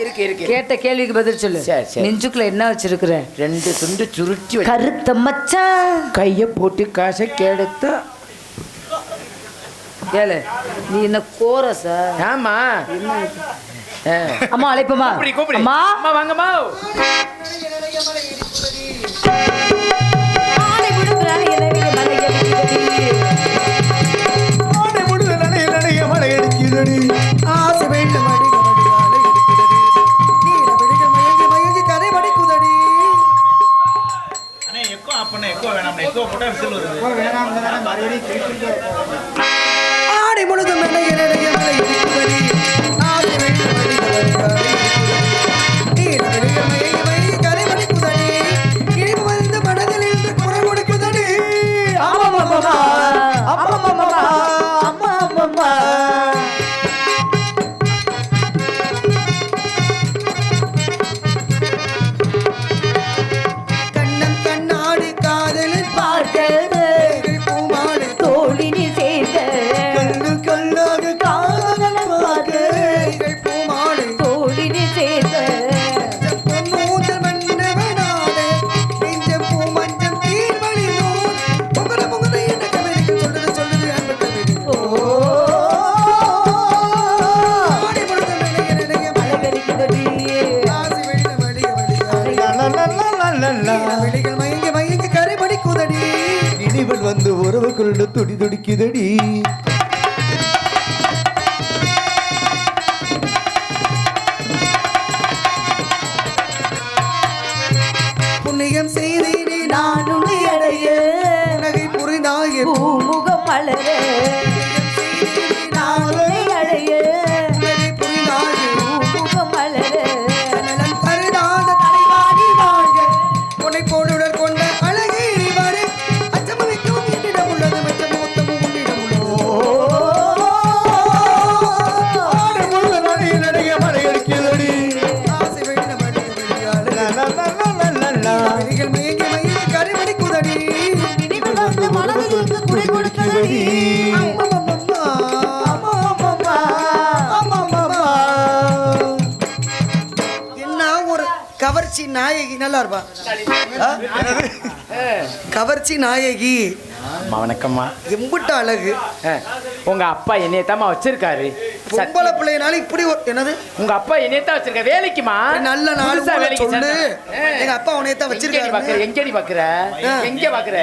இருக்கு இருக்கு. கேட்ட கேள்விக்கு பதில் சொல்லு. சரி, சரி. நெஞ்சுக்குள்ள என்ன வச்சிருக்கிற? ரெண்டு துண்டு சுருட்டி வச்சு. கருத்த மச்சான் கையை போட்டு காசை கெடுத்தா. கேளு நீ என்ன கோரஸா ஆமா. ஆ. அம்மா அழைப்பமா கூப்பிடு கூப்பிடு. அம்மா. அம்மா வாங்கம்மா. ஆளை விடுக்கிறாரு, எனவே மலை. ஆசை வேண்டும் ஆடை முழுதும் நனைய கவர்ச்சி நாயகி நல்லா இருப்பா. கவர்ச்சி நாயகி. அம்மா வணக்கம்மா. எம்புட்ட அழகு. உங்க அப்பா என்னையத்தாம்மா வச்சிருக்காரு? பொம்பளை பிள்ளைனால இப்படி ஒரு- என்னது? உங்க அப்பா என்னையத்தான் வச்சிருக்க வேலைக்குமா? நல்ல நாள் புதுசா வேலைக்கு சொல்லு. எங்க அப்பா உன்னையத்தான் எங்கடி பாக்குற? வச்சிருக்காரு எங்கடி பாக்குற? ஆ. எங்க பாக்குற.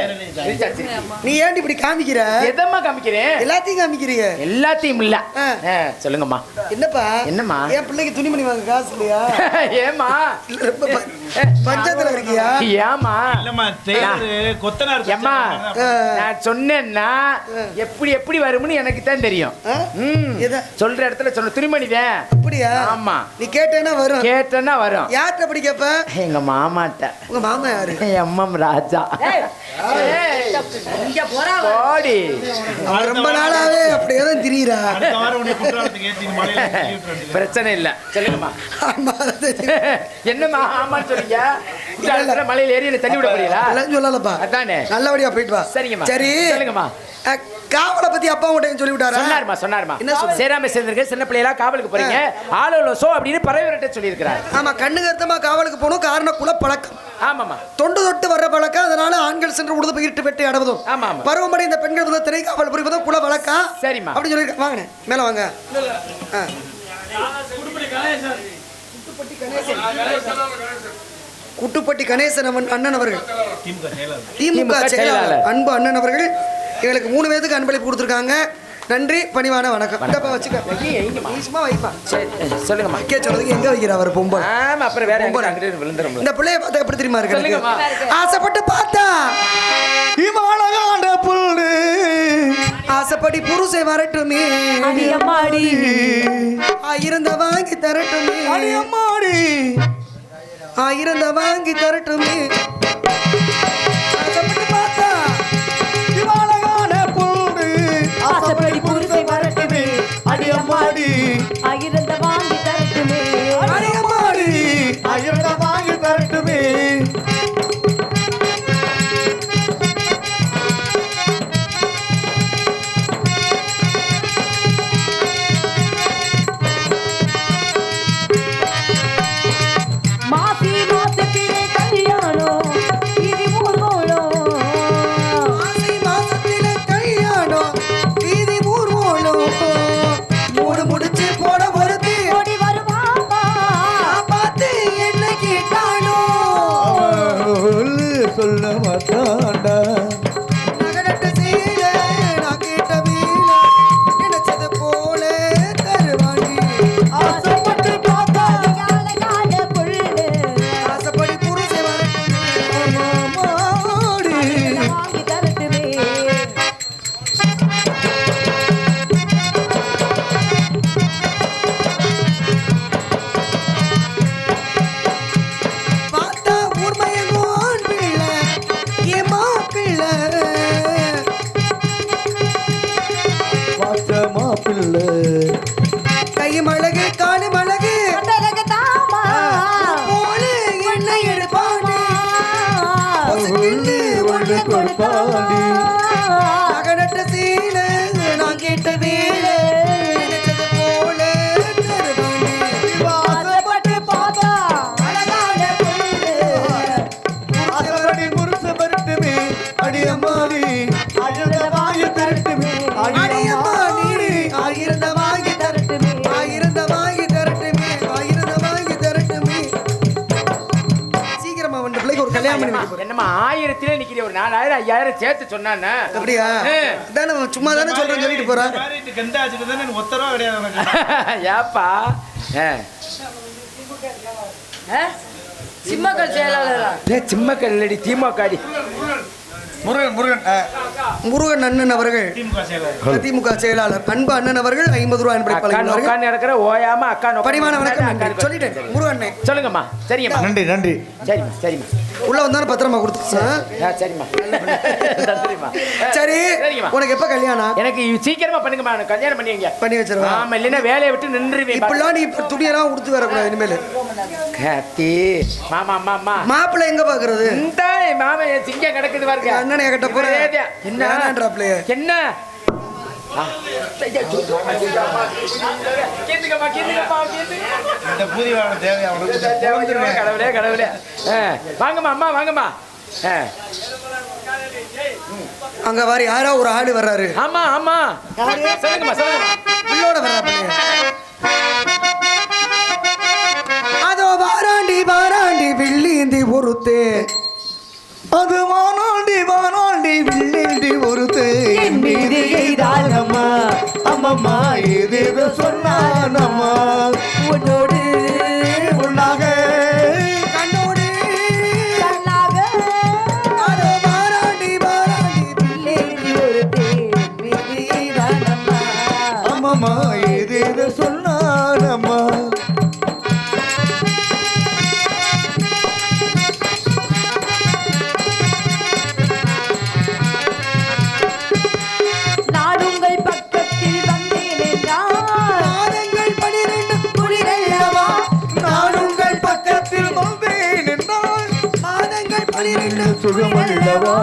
நீ ஏன்டி இப்படி காமிக்கிற? எதம்மா காமிக்கிறேன் எல்லாத்தையும் காமிக்கிறீங்க எல்லாத்தையும் இல்ல. ஆ. ஆ, சொல்லுங்கம்மா. என்னப்பா? என்னம்மா? என் பிள்ளைக்கு துணிமணி வாங்க காசு இல்லையா? ஏமா இல்ல, ரொம்ப ப- பஞ்சாயத்துல இருக்கியா? ஏமா இல்லம்மா டெய்லரு கொத்தனார் ஏம்மா? ஆ. நான் சொன்னேன்னா எப்படி எப்படி வரும்னு எனக்கு தான் தெரியும்? சொல்ற இடத்துல சொன்ன துணிமணிதான் அப்படியா? ஆமா. நீ கேட்டேன்னா வரும். கேட்டேன்னா வரும். யார்கிட்ட அப்படி கேப்ப? எங்க மாமாட்ட. உங்க மாமா யாரு? ராஜா. இங்க போறா போடி. அவன் ரொம்ப நாளாவே அப்படியே தான் திரியிறா. பிரச்சனை இல்ல. சொல்லுங்கம்மா. என்னம்மா ஆமான்னு குற்றாலத்துல மலையில ஏறி என்ன தண்ணி விட எல்லாம் சொல்லலப்பா. அதானே. நல்லபடியா போயிட்டு வா. சரிங்கம்மா. சரி. சொல்லுங்கம்மா. காவலை பத்தி அப்பா உங்கள்கிட்ட சொல்லி விட்டாரா சொன்னாருமா சொன்னாருமா என்ன? சேராம சேர்ந்திருக்க சின்ன பிள்ளைகளா காவலுக்கு போறீங்க. ஆளோல சோ அப்படின்னு பறவைகிட்ட சொல்லியிருக்கிறார். ஆமா கண்ணு கருத்தமா காவலுக்கு போகணும் காரணம் குல பழக்கம். ஆமாமா தொண்டு தொட்டு வர்ற பழக்கம் அதனால ஆண்கள் சென்று உழுது பயிரிட்டு வெட்டி அடவதும். ஆமா. பருவமடை இந்த பெண்கள் வந்து திரை காவல் புரிவதும் குல வழக்கம். சரிம்மா. அப்படி சொல்லியிருக்க. வாங்க மேல வாங்க. ஆ. குட்டுப்பட்டி கணேசன் அண்ணன் அவர்கள். திமுக செயலாளர். அன்பு அண்ணன் அவர்கள். எங்களுக்கு மூணு பேருக்கு அன்பளிப்பு கொடுத்துருக்காங்க. நன்றி பணிவான வணக்கம். இந்தப்பா வச்சுக்க. சொல்லுங்கம்மா. வைக்க சொல்றதுக்கு எங்க வைக்கிற அவர் பொம்பளை? ஆமா அப்புறம் வேற விழுந்துரும் இந்த பிள்ளைய பார்த்தா எப்படி தெரியுமா இருக்கு. ஆசைப்பட்டு பார்த்தா. இவளகாண்ட புல்லு. ஆசைப்படி புருஷை வரட்டுமே. அடியம்மாடி ஆயிருந்த வாங்கி தரட்டுமே. அடியம்மாடி ஆயிரம் வாங்கி தரட்டுமே. மாப்பிள்ளை. கைமழகு கா என்னம்மா ஆயிரத்திலே நிக்கிற ஒரு நாலாயிரம் ஐயாயிரம் சேர்த்து சொன்னானே அப்படியா. தானே சும்மா தானே சொல்றேன் சொல்லிட்டு போறேன் மாறிட்டு கெண்டா வச்சுட்டு தானே ஒத்த ரூபா கிடையாது ஏப்பா? ஆ. சிம்மக்கள் செயலாளரா? டேய், சிம்ம கல்லடி திமுகடி. முருகன் முருகன் முருகன் அண்ணன் அவர்கள் திமுக செயலாளர். திமுக செயலாளர் அன்பு அண்ணன் அவர்கள் ஐம்பது ரூபாய் நடக்கிற ஓயாம அக்கா பணிவான வணக்கம். சொல்லிட்டேன். முருகண்ணே சொல்லுங்கம்மா. சரிங்கம்மா. நன்றி நன்றி. சரிம்மா சரிம்மா. உள்ள வந்தாலும் பத்திரமா கொடுத்து ஆ, சரிம்மா. சரி உனக்கு எப்ப கல்யாணம்? எனக்கு சீக்கிரமா பண்ணுங்கம்மா. எனக்கு கல்யாணம் பண்ணி வைங்க. பண்ணி வச்சிருவா? ஆமா இல்லைன்னா வேலையை விட்டு நின்றுவேன் இப்படிலாம் நீ இப்ப துணியெல்லாம் உடுத்து வரக்கூடாது இனிமேல். கத்தி. மாமா அம்மா மாப்பிள்ளை எங்க பாக்குறது? இந்த மாமா என் சிங்கம் கிடக்குது பாருங்க. அண்ணனை கட்ட போறேன். ஒரேடியா. என்ன. இந்த பூதி வாகனம் தேவை அவனுக்கு கடவுளே கடவுளே. ஆ, வாங்கம்மா அம்மா வாங்கம்மா. அங்க வாரி யாரோ ஒரு ஆடு வர்றாரு. ஆமா ஆமா. சொல்லுங்கம்மா சொல்லுங்கம்மா. உள்ளோட வர்றாப்லையே அதோ வாராண்டி வாராண்டி வில்லிந்தி பொறுத்தே. அது வானோண்டி வானோண்டி வில்லேண்டி ஒருத்து. என் மீது எய்தானம்மா அம்மம்மா ஏதேதோ சொன்னானம்மா. உன்னோடு சுகமல்லவா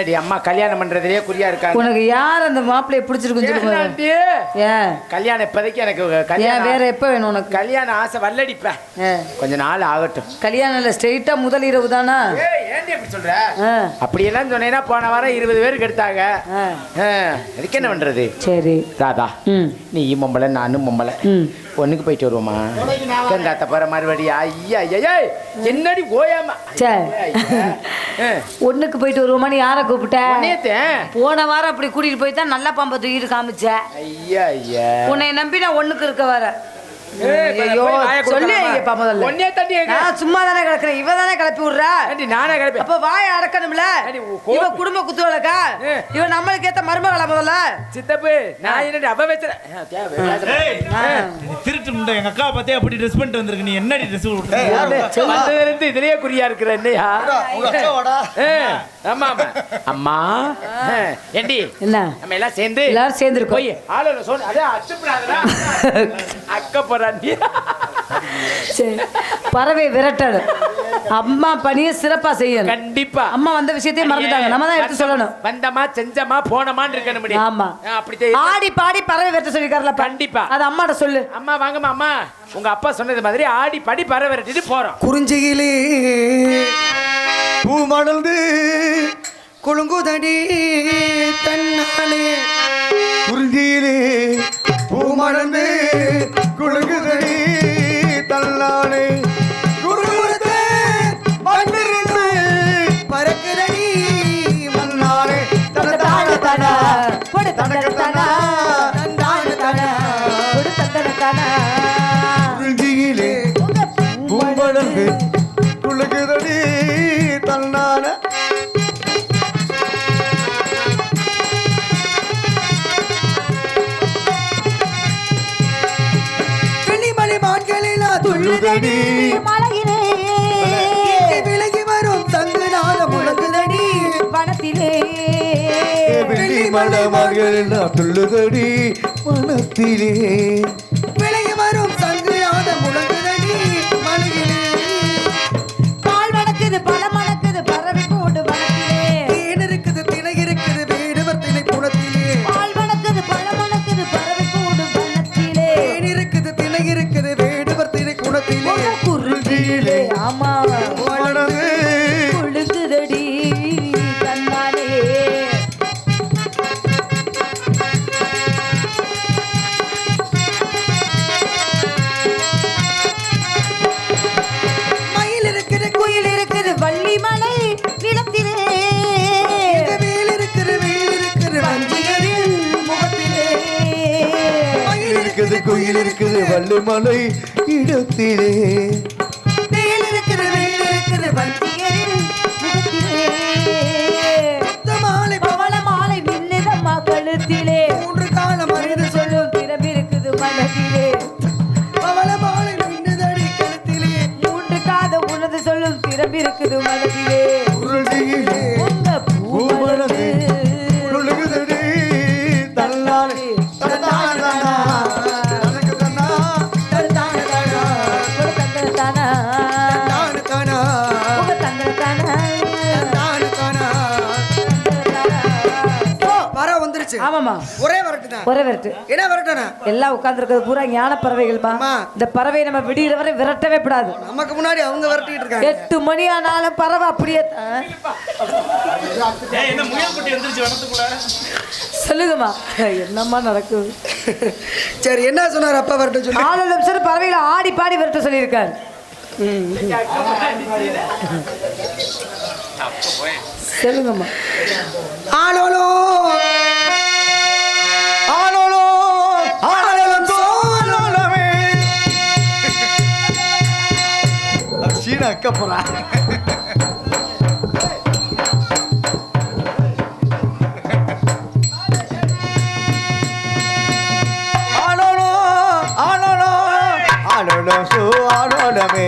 என்னடி அம்மா கல்யாணம் பண்றதுலயே குறியா இருக்காங்க? உனக்கு யார் அந்த மாப்பிள்ளைய பிடிச்சிருக்குன்னு சொல்லுங்க? ஏன் கல்யாணம் இப்போதைக்கு எனக்கு கல்யாணம் வேற எப்ப வேணும் உனக்கு? கல்யாணம் ஆசை வல்லடிப்பேன். கொஞ்ச நாள் ஆகட்டும். கல்யாணம் இல்லை ஸ்ட்ரெயிட்டா முதல் இரவு தானா? சொல்ற. அப்படியெல்லாம் சொன்னேன்னா போன வாரம் இருபது பேருக்கு எடுத்தாங்க. அதுக்கு என்ன பண்றது? சரி. ராதா ம். நீ பொம்பளை நானும் பொம்பளை. ம். பொண்ணுக்கு போயிட்டு வருவோமா? கங்காத்த போற மறுபடியும்? ஐயா ஐயா என்னடி ஓயாம? ஒண்ணுக்கு போயிட்டு வருவோமான்னு யாரை கூப்பிட்ட. போன வாரம் அப்படி கூட்டிட்டு போய் தான் நல்ல பாம்பை தூக்கிட்டு காமிச்ச. ஐயா ஐயா. உன்னை நம்பி நான் ஒண்ணுக்கு இருக்க வர. ஐயோ சொல்லி முதல்ல. வைங்க. நான் சும்மா தானே கிடக்குறேன் இவ தானே கிளப்பி விடுறா? ஏண்டி, நானே கிளப்பி அப்ப வாய அடக்கணும்ல. இவ குடும்ப குத்துவலக்கா. இவ நம்மளுக்கு ஏத்த மருமகளா முதல்ல? சித்தப்பு நான் என்னடி அவ வச்சுறேன் திருட்டு முண்டை எங்க அப்படி ட்ரெஸ் பண்ணிட்டு வந்திருக்கு. நீ என்னடி ட்ரெஸ் வந்ததுல இருந்து இதுலயே குறியா இருக்கிற என்னையா? ஆமா அம்மா ஏண்டி? என்ன? நம்ம எல்லாம் சேர்ந்து எல்லாரும் சேர்ந்திருக்கோம். போய் ஆளுல சொன்ன அதே அச்சுப்படாதடா. அக்க போறாண்டி சரி பறவை விரட்டணும் அம்மா பணியை சிறப்பா செய்யணும். கண்டிப்பா. அம்மா வந்த விஷயத்தையும் மறந்துட்டாங்க. நம்ம தான் எடுத்து சொல்லணும். வந்தமா செஞ்சமா போனமான்னு இருக்கணும் ஆமா. அப்படி. ஆடி பாடி பறவை வெட்ட சொல்லிருக்காருல கண்டிப்பா. அது அம்மாட்ட சொல்லு. அம்மா வாங்கம்மா அம்மா. உங்க அப்பா சொன்னது மாதிரி ஆடி படி பற விரட்டிட்டு போறோம். குறிஞ்சியிலே பூ மணந்து குலுங்குதடி தன்னாலே. குறிஞ்சியிலே பூ மணந்து குழுகுதடி தள்ளானே பறக்குதடி மண்ணாலே தன தான தான தந்தன தான தந்தான தான. துள்ளுதடி மலையிலே விலகி வரும் தங்கு நாதம் முழங்குதடி வனத்திலே வெள்ளி மலமகள் துள்ளுதடி. மனத்திலே வள்ளிமலை இடத்திலே. வஞ்சியரில் முகத்திலே வந்த மாலை பவள மாலை மின்னுதம்மா கழுத்திலே மூன்று காலம் மனித சொல்லும் திறமை இருக்குது மனதிலே. பவள மாலை மின்னுதடி கழுத்திலே. மூன்று காத உனது சொல்லும் திறமை இருக்குது மனதிலே. ஆமாமா ஒரே வரட்டுதான் ஒரே விரட்டு. என்ன வரட்டனா எல்லாம் உட்கார்ந்துருக்கிறது பூரா ஞான பறவைகள்மா. இந்த பறவை நம்ம விடிகிற வரை விரட்டவே கூடாது நமக்கு முன்னாடி அவங்க வரட்டிட்டு இருக்காங்க. எட்டு மணி ஆனாலும் பறவை அப்படியே சொல்லுங்கம்மா. என்னம்மா நடக்குது? சரி என்ன சொன்னார் அப்பா வரட்டும் சொல்லி? நாலு நிமிஷம் பறவைகளை ஆடி பாடி விரட்ட சொல்லியிருக்காரு. சொல்லுங்கம்மா. ஆளோலோ. சீன அக்க போறா. ஆனோலோ ஆனோலோ ஆனோலோ சோ ஆனோலமே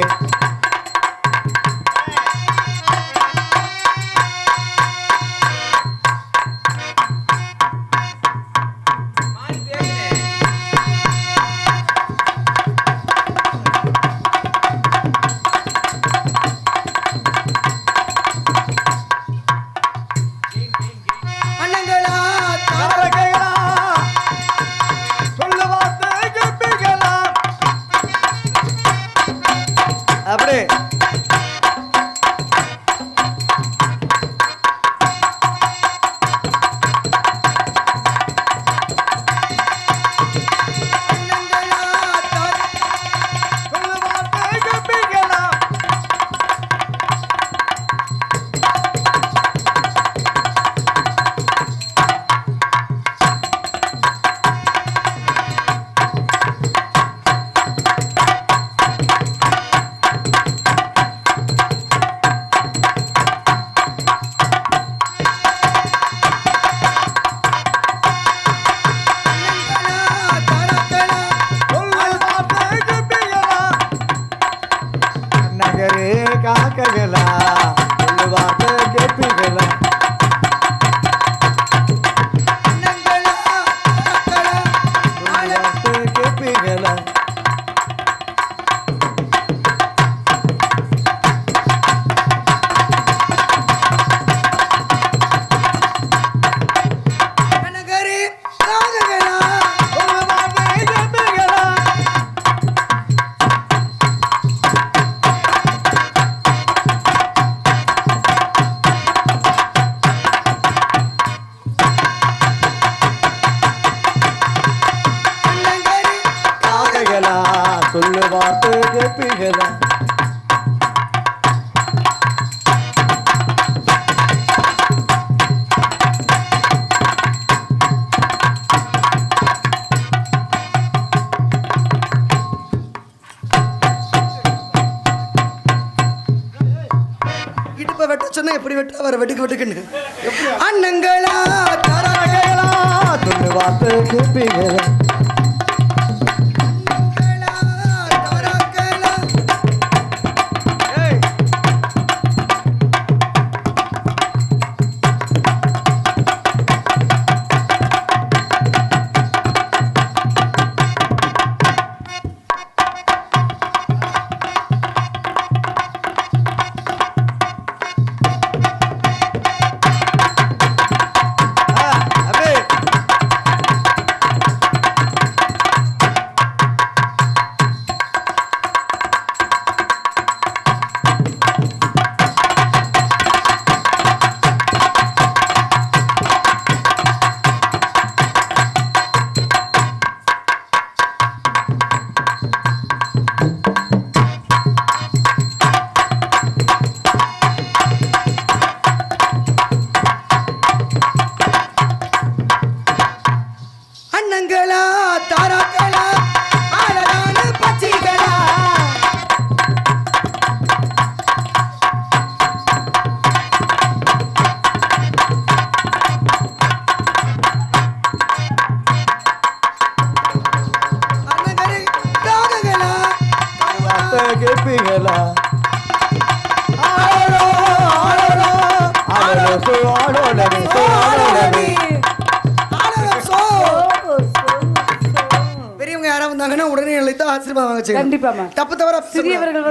வார்த்தை கூப்பிடுறேன்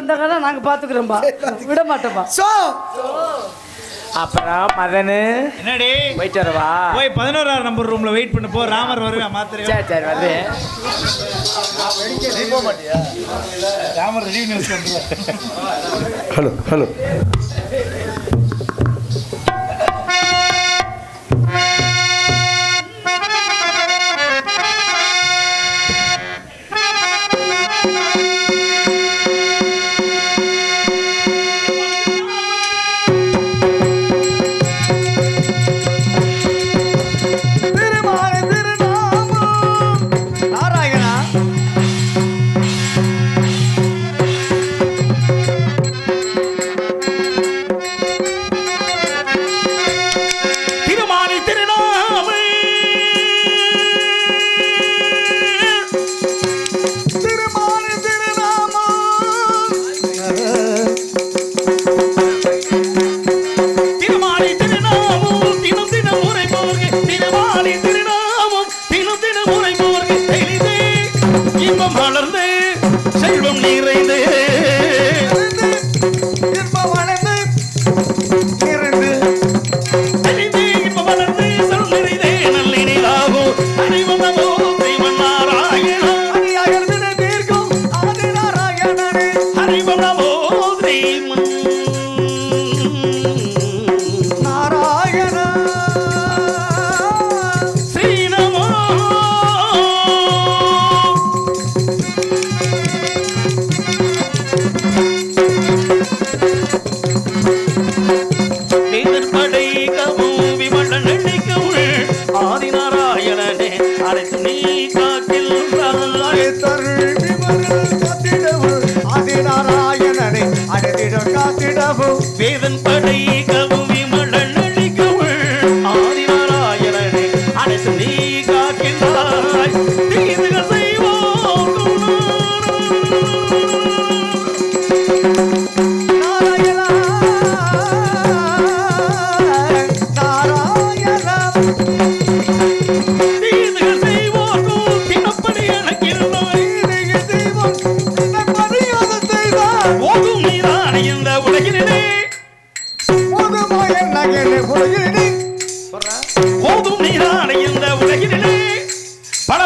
வந்தாங்கன்னா நாங்கள் பார்த்துக்குறோம்பா விட மாட்டோம்பா ஸோ அப்புறம் மதனு. என்னடி? போயிட்டு வரவா? போய் பதினோராம் நம்பர் ரூம்ல வெயிட் பண்ண போ. ராமர் வருவா மாத்திரை சரி சரி வருது ராமர் ஹலோ ஹலோ.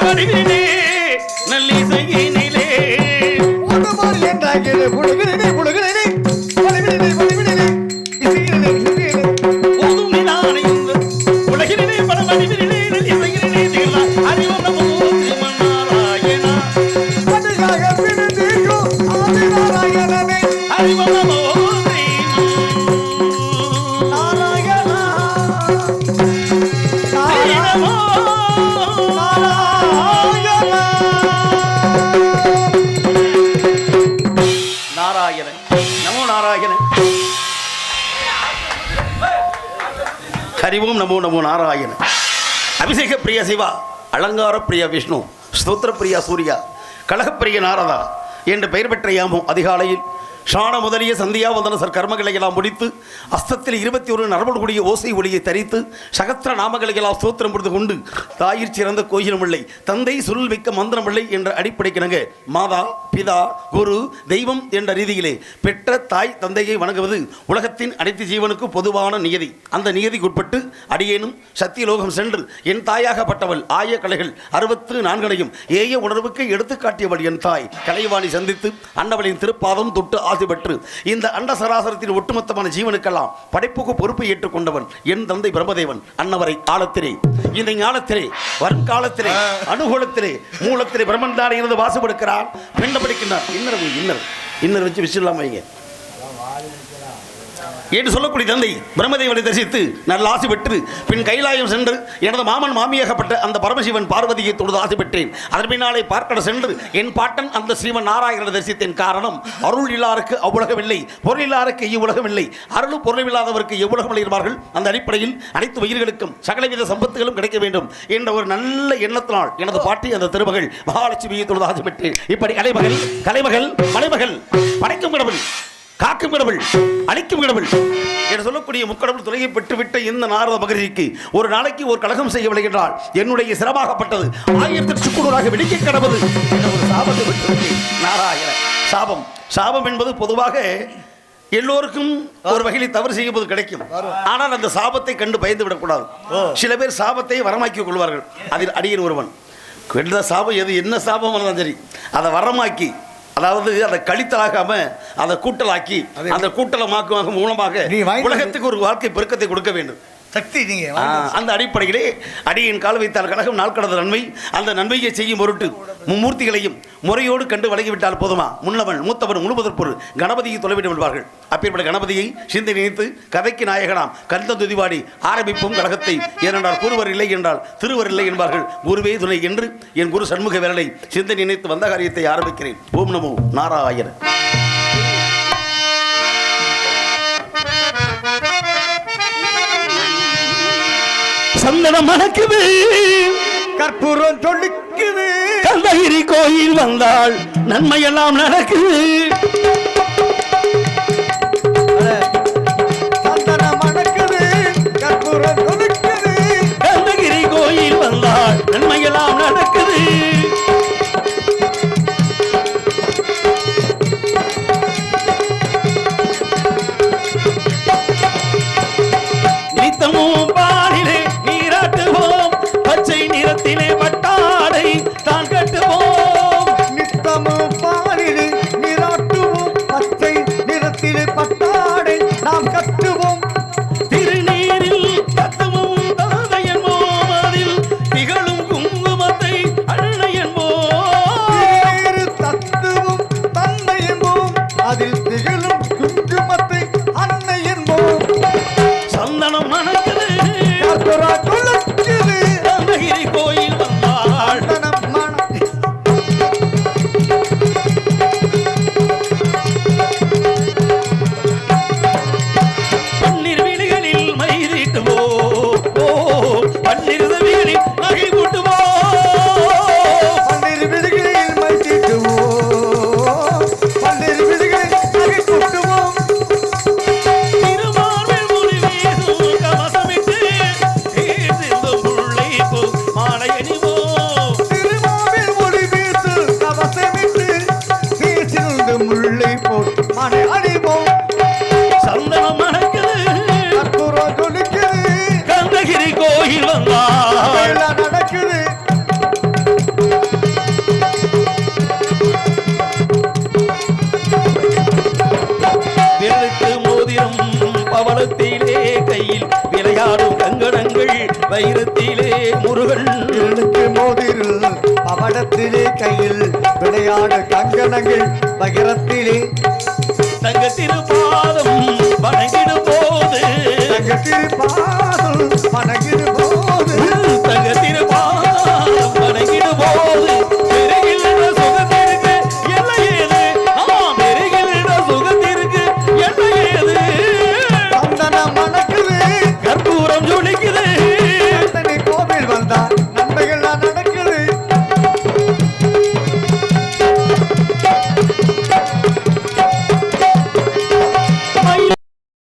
கருதினே அலங்கார பிரியா விஷ்ணு ஸ்தோத்திர பிரியா சூர்யா கழகப்பிரிய நாரதா என்று பெயர் பெற்ற யாமும் அதிகாலையில் ஷான முதலிய சந்தியா வந்தன சர் கர்மங்களை எல்லாம் முடித்து அஸ்தத்தில் இருபத்தி ஒரு நரம்பு கூடிய ஓசை ஒளியை தரித்து சகத்திர நாமங்களை எல்லாம் ஸ்தோத்திரம் பொழுது கொண்டு தாயிற் சிறந்த கோயிலுமில்லை தந்தை சுருள் மிக்க மந்திரமில்லை என்ற அடிப்படைக்கிணங்க மாதா பிதா குரு தெய்வம் என்ற ரீதியிலே பெற்ற தாய் தந்தையை வணங்குவது உலகத்தின் அனைத்து ஜீவனுக்கு பொதுவான நியதி. அந்த நியதிக்குட்பட்டு அடியேனும் சத்தியலோகம் சென்று என் தாயாகப்பட்டவள் ஆய கலைகள் அறுபத்து நான்கனையும் ஏய உணர்வுக்கு எடுத்துக்காட்டியவள் என் தாய். கலைவாணி சந்தித்து அன்னவளின் திருப்பாதம் தொட்டு ஆசி பெற்று இந்த அண்ட சராசரத்தின் ஒட்டுமொத்தமான ஜீவனுக்கெல்லாம் படைப்புக்கு பொறுப்பை ஏற்றுக்கொண்டவன் என் தந்தை பிரம்மதேவன். அன்னவரை ஆழத்திலே இந்த ஞானத்திலே வருங்காலத்திலே அனுகூலத்திலே மூலத்திலே பிரம்மந்தானே இருந்து வாசப்படுக்கிறான் பிண்டப்படுகின்றான் இன்னர் இன்னர். இன்னர் வச்சு விசிடலாம் வைங்க. என்று சொல்லக்கூடிய தந்தை பிரம்மதேவனை தரிசித்து நல்ல ஆசை பெற்று பின் கைலாயம் சென்று எனது மாமன் மாமியாகப்பட்ட அந்த பரமசிவன் பார்வதியை தொழுது ஆசை பெற்றேன். அதன் பின்னாலே பார்க்கட சென்று என் பாட்டன் அந்த ஸ்ரீமன் நாராயணனை தரிசித்தேன். காரணம் அருள் இல்லாருக்கு அவ்வுலகம் இல்லை பொருள் இல்லாருக்கு இவ்வுலகமில்லை அருளும் பொருள் இல்லாதவருக்கு எவ்வுலகம் இருப்பார்கள் அந்த அடிப்படையில் அனைத்து உயிர்களுக்கும் சகலவித சம்பத்துகளும் கிடைக்க வேண்டும் என்ற ஒரு நல்ல எண்ணத்தினால் எனது பாட்டி அந்த திருமகள் மகாலட்சுமியை தொழுது ஆசை பெற்றேன். இப்படி கலைமகள் கலைமகள் மலைமகள் படைக்கும் கடவுள். காக்கும் கடவுள் அழிக்கும் கடவுள். என்று சொல்லக்கூடிய முக்கடவுள் துணையை பெற்றுவிட்ட இந்த நாரத மகரிஷிக்கு ஒரு நாளைக்கு ஒரு கழகம் செய்யவில்லை என்றால் என்னுடைய சிரமாகப்பட்டது ஆயிரத்தி சுக்குநூறாக வெடிக்க கடவுள் என்ற ஒரு சாபத்தை விட்டு நாராயண சாபம். சாபம் என்பது பொதுவாக எல்லோருக்கும் ஒரு வகையில் தவறு செய்யும்போது கிடைக்கும். ஆனால் அந்த சாபத்தை கண்டு பயந்து விடக்கூடாது சில பேர் சாபத்தை வரமாக்கிக் கொள்வார்கள். அதில் அடியன் ஒருவன். எந்த சாபம் எது? என்ன சாபம் இருந்தாலும் சரி. அதை வரமாக்கி அதாவது அதை கழித்தலாகாம அதை கூட்டலாக்கி அந்த கூட்டலமாக்கு மூலமாக உலகத்துக்கு ஒரு வாழ்க்கை பெருக்கத்தை கொடுக்க வேண்டும். சக்தி நீங்க ஆ, அந்த அடிப்படையிலே அடியின் கால் வைத்தால் கழகம் நாள் கடந்த நன்மை. அந்த நன்மையை செய்யும் பொருட்டு மும்மூர்த்திகளையும் முறையோடு கண்டு வழங்கிவிட்டால் போதுமா? முன்னவன் மூத்தவன் முழுவதற்பொரு கணபதியை தொலைவிட விடுவார்கள். அப்பேற்பட்ட கணபதியை சிந்தை நினைத்து கதைக்கு நாயகனாம் கந்த துதிவாடி ஆரம்பிப்போம் கழகத்தை. ஏனென்றால் குருவர் இல்லை என்றால் திருவர் இல்லை என்பார்கள். குருவே துணை என்று என் குரு சண்முக வேலனை சிந்தை நினைத்து வந்த காரியத்தை ஆரம்பிக்கிறேன். ஓம் நமோ நாராயண. சந்தனம் மணக்குது கற்பூரம் தொழுக்குது. கந்தகிரி கோயில் வந்தால் நன்மையெல்லாம் நடக்குது. வைரத்திலே முருகன். இருளுக்கு மோதிரில் பவடத்திலே கையில் விளையாடு கங்கணங்கள் பகிரத்திலே. தங்க திருப்பாதம் வணங்கிடும் போது தங்கத்திருப்பா